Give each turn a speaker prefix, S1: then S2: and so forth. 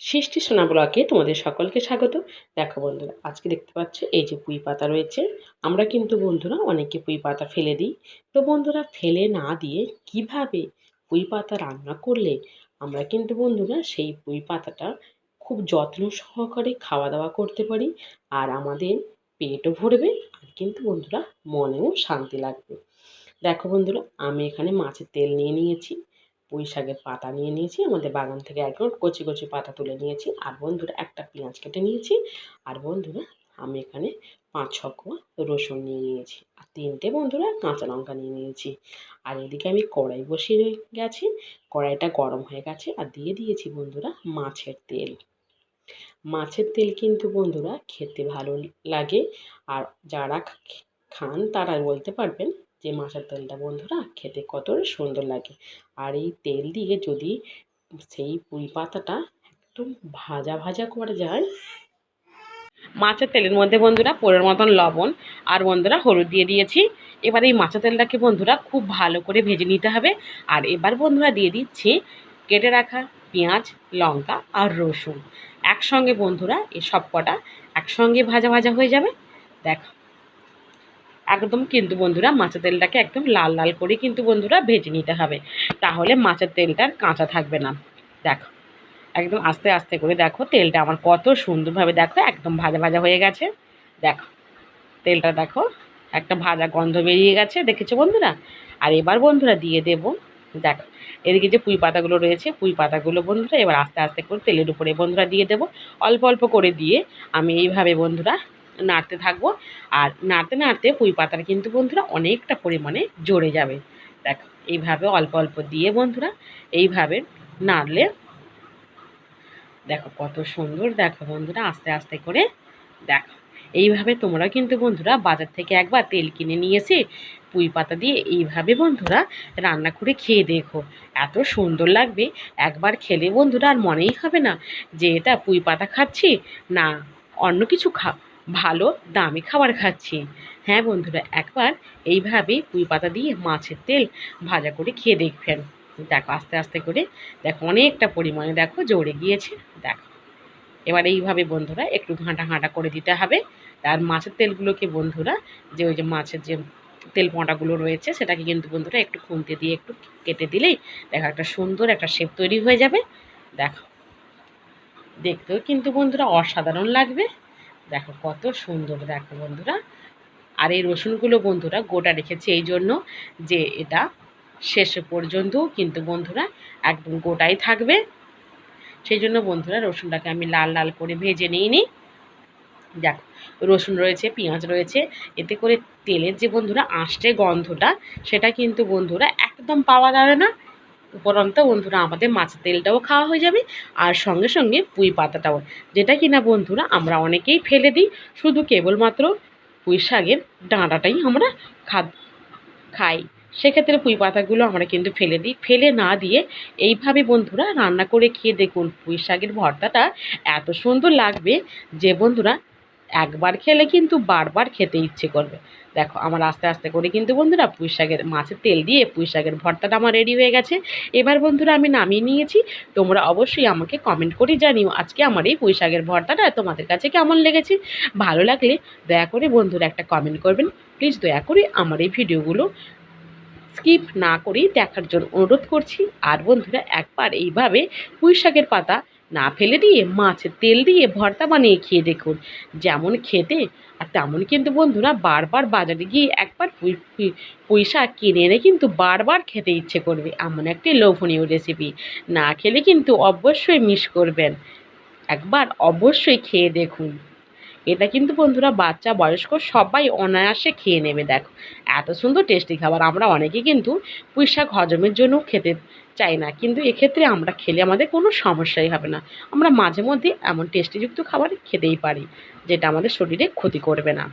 S1: সৃষ্টি সোনা ব্লকে তোমাদের সকলকে স্বাগত। দেখো বন্ধুরা, আজকে দেখতে পাচ্ছ, এই যে পুঁই পাতা রয়েছে। আমরা কিন্তু বন্ধুরা অনেকে পুঁই পাতা ফেলে দিই। তো বন্ধুরা, ফেলে না দিয়ে কীভাবে পুঁই পাতা রান্না করলে আমরা কিন্তু বন্ধুরা সেই পুঁই পাতাটা খুব যত্ন সহকারে খাওয়া দাওয়া করতে পারি আর আমাদের পেটও ভরবে আর কিন্তু বন্ধুরা মনেও শান্তি লাগবে। দেখো বন্ধুরা, আমি এখানে মাছের তেল নিয়ে নিয়েছি। পুঁই শাকের পাতা নিয়ে নিয়েছি। আমাদের বাগান থেকে একদম কচি কচি পাতা তুলে নিয়েছি। আর বন্ধুরা একটা পেঁয়াজ কেটে নিয়েছি। আর বন্ধুরা আমি এখানে পাঁচ ছ কোয়া রসুন নিয়ে নিয়েছি। আর তিনটে বন্ধুরা কাঁচা লঙ্কা নিয়ে নিয়েছি। আর এদিকে আমি কড়াই বসিয়ে গেছি। কড়াইটা গরম হয়ে গেছে। আর দিয়ে দিয়েছি বন্ধুরা মাছের তেল। মাছের তেল কিন্তু বন্ধুরা খেতে ভালো লাগে। আর যারা খান তারা বলতে পারবেন যে মাছের তেলটা বন্ধুরা খেতে কত সুন্দর লাগে। আর এই তেল দিয়ে যদি সেই পুঁই পাতাটা একদম ভাজা ভাজা করা যায়। মাছের তেলের মধ্যে বন্ধুরা পোড়ের মতন লবণ আর বন্ধুরা হলুদ দিয়ে দিয়েছি। এবার এই মাছের তেলটাকে বন্ধুরা খুব ভালো করে ভেজে নিতে হবে। আর এবার বন্ধুরা দিয়ে দিচ্ছি কেটে রাখা পেঁয়াজ, লঙ্কা আর রসুন। একসঙ্গে বন্ধুরা এই সব কটা একসঙ্গে ভাজা ভাজা হয়ে যাবে। দেখো একদম কিন্তু বন্ধুরা মাছের তেলটাকে একদম লাল লাল করে কিন্তু বন্ধুরা ভেজে নিতে হবে। তাহলে মাছের তেলটা কাঁচা থাকবে না। দেখো, একদম আস্তে আস্তে করে দেখো তেলটা আমার কত সুন্দরভাবে দেখো একদম ভাজা ভাজা হয়ে গেছে। দেখো, তেলটা দেখো একটা ভাজা গন্ধ বেরিয়ে গেছে, দেখেছ বন্ধুরা? আর এবার বন্ধুরা দিয়ে দেব, দেখো, এদিকে যে পুঁই পাতাগুলো রয়েছে, পুঁই পাতাগুলো বন্ধুরা এবার আস্তে আস্তে করে তেলের উপরে বন্ধুরা দিয়ে দেবো। অল্প অল্প করে দিয়ে আমি এইভাবে বন্ধুরা নাড়তে থাকব। আর নাড়তে নাড়তে পুঁই পাতাটা কিন্তু বন্ধুরা অনেকটা পরিমাণে জড়ে যাবে। দেখো, এইভাবে অল্প অল্প দিয়ে বন্ধুরা এইভাবে নাড়লে দেখো কত সুন্দর, দেখো বন্ধুরা আস্তে আস্তে করে দেখো। এইভাবে তোমরা কিন্তু বন্ধুরা বাজার থেকে একবার তেল কিনে নিয়ে এসে পুঁই পাতা দিয়ে এইভাবে বন্ধুরা রান্না করে খেয়ে দেখো। এত সুন্দর লাগবে। একবার খেলে বন্ধুরা আর মনেই হবে না যে এটা পুঁই পাতা খাচ্ছি না অন্য কিছু খা ভালো, দামি খাবার খাচ্ছি। হ্যাঁ বন্ধুরা, একবার এইভাবে পুঁই পাতা দিয়ে মাছের তেল ভাজা করে খেয়ে দেখবেন। দেখো আস্তে আস্তে করে, দেখো অনেকটা পরিমাণে দেখো জড়ে গিয়েছে, দেখো। এবার এইভাবে বন্ধুরা একটু ঘাঁটা ঘাঁটা করে দিতে হবে। আর মাছের তেলগুলোকে বন্ধুরা, যে ওই যে মাছের যে তেল পোঁটাগুলো রয়েছে, সেটাকে কিন্তু বন্ধুরা একটু খুনতে দিয়ে একটু কেটে দিলেই দেখো একটা সুন্দর একটা শেপ তৈরি হয়ে যাবে। দেখো, দেখতেও কিন্তু বন্ধুরা অসাধারণ লাগবে। দেখো কত সুন্দর দেখো বন্ধুরা। আর এই রসুনগুলো বন্ধুরা গোটা রেখেছি এই জন্য যে এটা শেষ পর্যন্ত কিন্তু বন্ধুরা একদম গোটাই থাকবে। সেই জন্য বন্ধুরা রসুনটাকে আমি লাল লাল করে ভেজে নিই। দেখো, রসুন রয়েছে, পেঁয়াজ রয়েছে, এতে করে তেলের যে বন্ধুরা আঁশটে গন্ধটা, সেটা কিন্তু বন্ধুরা একদম পাওয়া যাবে না। উপরন্ত বন্ধুরা আমাদের মাছের তেলটাও খাওয়া হয়ে যাবে আর সঙ্গে সঙ্গে পুঁই পাতাটাও। যেটা কিনা বন্ধুরা আমরা অনেকেই ফেলে দিই, শুধু কেবলমাত্র পুঁই শাকের ডাঁটাটাই আমরা খা খাই। সেক্ষেত্রে পুঁই পাতাগুলো আমরা কিন্তু ফেলে দিই। ফেলে না দিয়ে এইভাবে বন্ধুরা রান্না করে খেয়ে দেখুন পুঁই শাকের ভর্তাটা এত সুন্দর লাগবে যে বন্ধুরা একবার খেলে কিন্তু বারবার খেতে ইচ্ছে করবে। দেখো, আমার আস্তে আস্তে করে কিন্তু বন্ধুরা পুঁই শাকের মাছের তেল দিয়ে পুঁই শাকের ভর্তাটা আমার রেডি হয়ে গেছে। এবার বন্ধুরা আমি নামিয়ে নিয়েছি। তোমরা অবশ্যই আমাকে কমেন্ট করে জানিও আজকে আমার এই পুঁই শাকের ভর্তাটা তোমাদের কাছে কেমন লেগেছে। ভালো লাগলে দয়া করে বন্ধুরা একটা কমেন্ট করবেন। প্লিজ দয়া করে আমার এই ভিডিওগুলো স্কিপ না করেই দেখার জন্য অনুরোধ করছি। আর বন্ধুরা একবার এইভাবে পুঁই শাকের পাতা না ফেলে দিয়ে মাছের তেল দিয়ে ভর্তা বানিয়ে খেয়ে দেখুন। যেমন খেতে, আর তেমন কিন্তু বন্ধুরা বারবার বাজারে গিয়ে একবার শাক কিনে এনে কিন্তু বারবার খেতে ইচ্ছে করবে। এমন একটি লোভনীয় রেসিপি না খেলে কিন্তু অবশ্যই মিস করবেন। একবার অবশ্যই খেয়ে দেখুন। এটা কিন্তু বন্ধুরা বাচ্চা, বয়স্ক সবাই অনায়াসে খেয়ে নেবে, দেখো। এত সুন্দর টেস্টি খাবার, আমরা অনেকে কিন্তু পুঁই শাক হজমের জন্য খেতে চাই না, কিন্তু এক্ষেত্রে আমরা খেলে আমাদের কোনো সমস্যাই হবে না। আমরা মাঝে মধ্যে এমন টেস্টিযুক্ত খাবার খেতেই পারি, যেটা আমাদের শরীরে ক্ষতি করবে না।